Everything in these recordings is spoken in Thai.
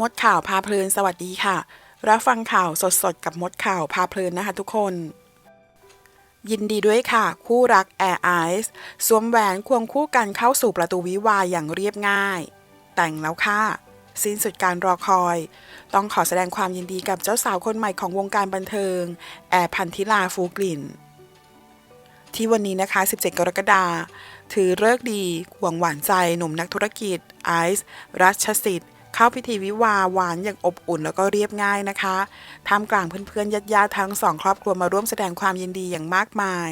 มดข่าวพาเพลินสวัสดีค่ะ รับฟังข่าวสดๆ กับมดข่าวพาเพลินนะคะทุกคน ยินดีด้วยค่ะ คู่รักแอร์ไอส์สวมแหวนควงคู่กันเข้าสู่ประตูวิวาอย่างเรียบง่าย แต่งแล้วค่ะ สิ้นสุดการรอคอย ต้องขอแสดงความยินดีกับเจ้าสาวคนใหม่ของวงการบันเทิง แอร์พันธิลาฟูกลิ่น ที่วันนี้นะคะ 17 กรกฎาคมถือเลิกดีหวงหวานใจหนุ่มนักธุรกิจไอซ์รัชสิทธิ์ เข้าพิธีวิวาหวานอย่างอบอุ่นแล้วก็เรียบง่ายนะคะท่ามกลางเพื่อนๆญาติๆทั้งสองครอบครัวมาร่วมแสดงความยินดีอย่างมากมาย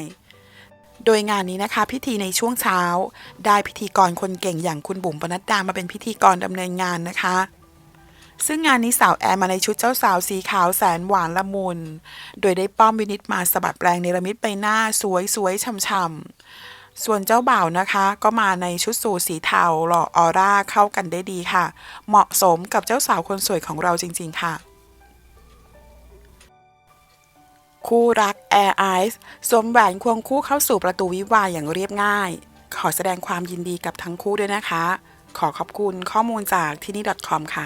โดยงานนี้นะคะ พิธีในช่วงเช้า ได้พิธีกรคนเก่งอย่างคุณบุ๋มปนัดดามาเป็นพิธีกรดำเนินงานนะคะซึ่งงานนี้สาวแอร์มาในชุดเจ้าสาวสีขาวแสนหวานละมุน โดยได้ป้อมวินิตมาสะบัดแปลงเนรมิตใบหน้าสวยสวยๆช่ำๆ ส่วนเจ้าบ่าวนะคะ ก็มาในชุดสูทสีเทาหล่อออร่าเข้ากันได้ดีค่ะ เหมาะสมกับเจ้าสาวคนสวยของเราจริง ๆ ค่ะ คู่รักแอร์ไอซ์สวมแหวนควงคู่เข้าสู่ประตูวิวาอย่างเรียบง่าย ขอแสดงความยินดีกับทั้งคู่ด้วยนะคะ ขอขอบคุณข้อมูลจากที่นี่ .com ค่ะ